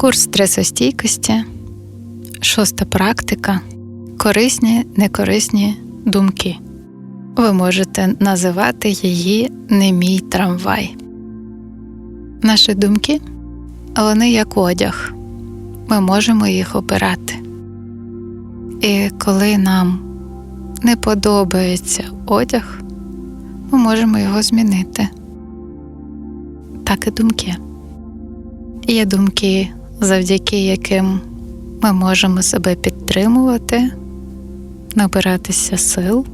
Курс стресостійкості, шоста практика, корисні, некорисні думки. Ви можете називати її не мій трамвай. Наші думки вони як одяг. Ми можемо їх обирати. І коли нам не подобається одяг, ми можемо його змінити. Так і думки. Є думки, завдяки яким ми можемо себе підтримувати, набиратися сил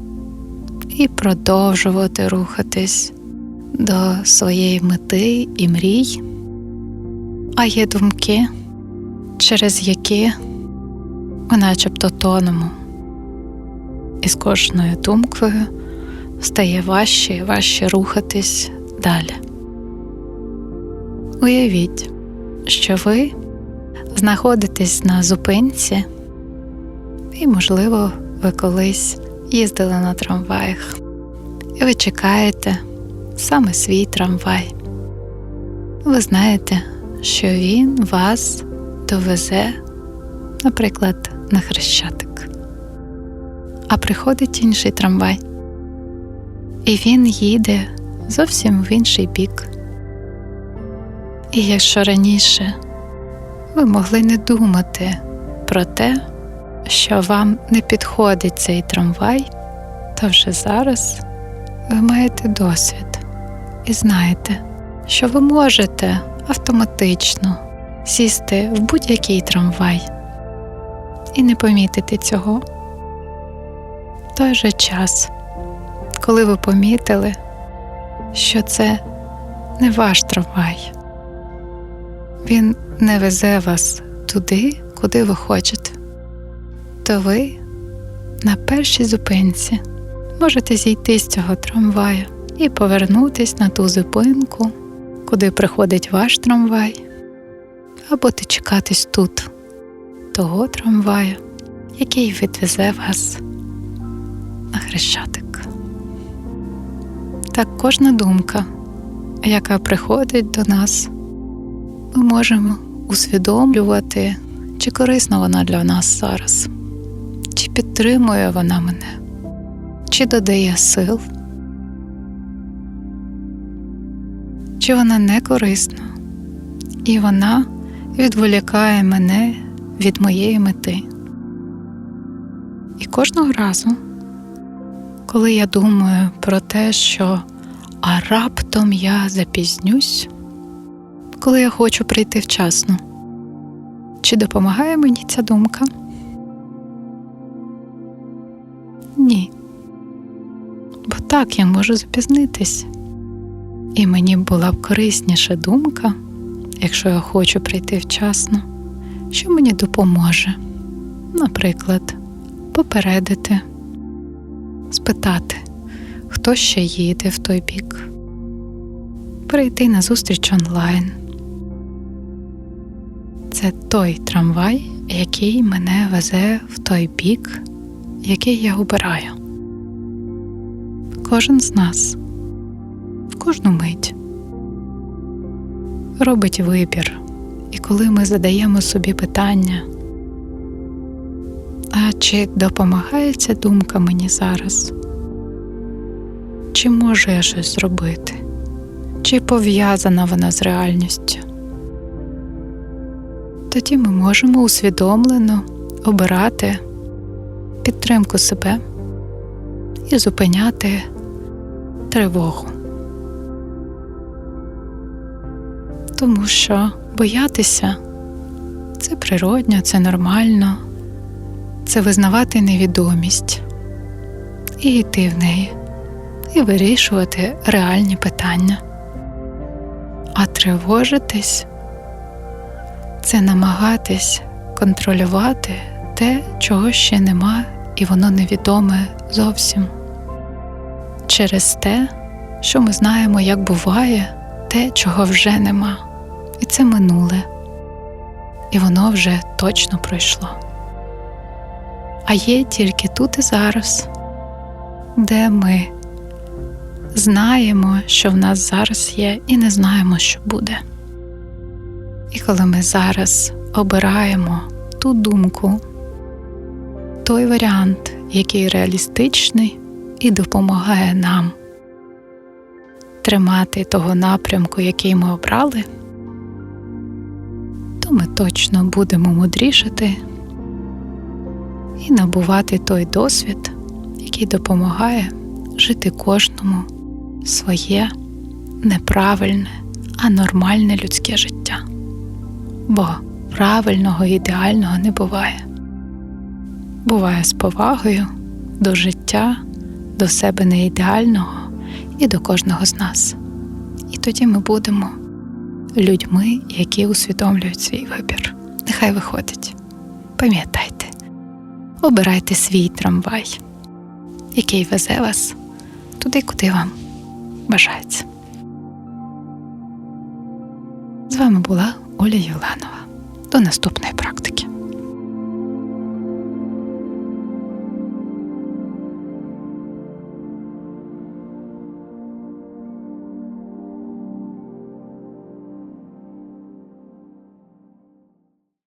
і продовжувати рухатись до своєї мети і мрій. А є думки, через які ми начебто тонемо. І з кожною думкою стає важче і важче рухатись далі. Уявіть, що ви знаходитесь на зупинці, і, можливо, ви колись їздили на трамваях, і ви чекаєте саме свій трамвай. Ви знаєте, що він вас довезе, наприклад, на хрещатик. А приходить інший трамвай, і він їде зовсім в інший бік. І якщо раніше ви могли не думати про те, що вам не підходить цей трамвай, то вже зараз ви маєте досвід і знаєте, що ви можете автоматично сісти в будь-який трамвай і не помітити цього. В той же час, коли ви помітили, що це не ваш трамвай, він не везе вас туди, куди ви хочете, то ви на першій зупинці можете зійти з цього трамваю і повернутись на ту зупинку, куди приходить ваш трамвай, або дочекатись тут, того трамваю, який відвезе вас на хрещатик. Так кожна думка, яка приходить до нас, ми можемо усвідомлювати, чи корисна вона для нас зараз, чи підтримує вона мене, чи додає сил, чи вона не корисна, і вона відволікає мене від моєї мети. І кожного разу, коли я думаю про те, що а раптом я запізнюсь, коли я хочу прийти вчасно, чи допомагає мені ця думка? Ні. Бо так я можу запізнитись. І мені була б корисніша думка, якщо я хочу прийти вчасно, що мені допоможе, наприклад, попередити, спитати, хто ще їде в той бік, перейти на зустріч онлайн. Це той трамвай, який мене везе в той бік, який я обираю. Кожен з нас в кожну мить робить вибір, і коли ми задаємо собі питання, а чи допомагає ця думка мені зараз? Чи можу я щось зробити? Чи пов'язана вона з реальністю? Тоді ми можемо усвідомлено обирати підтримку себе і зупиняти тривогу. Тому що боятися це природньо, це нормально, це визнавати невідомість і йти в неї, і вирішувати реальні питання. А тривожитись це намагатись контролювати те, чого ще нема, і воно невідоме зовсім через те, що ми знаємо, як буває те, чого вже нема, і це минуле, і воно вже точно пройшло. А є тільки тут і зараз, де ми знаємо, що в нас зараз є, і не знаємо, що буде. І коли ми зараз обираємо ту думку, той варіант, який реалістичний і допомагає нам тримати того напрямку, який ми обрали, то ми точно будемо мудрішати і набувати той досвід, який допомагає жити кожному своє неправильне, а нормальне людське життя. Бо правильного ідеального не буває. Буває з повагою до життя, до себе не ідеального і до кожного з нас. І тоді ми будемо людьми, які усвідомлюють свій вибір. Нехай виходить. Пам'ятайте, обирайте свій трамвай, який везе вас туди, куди вам бажається. З вами була Оля Юланова. До наступної практики.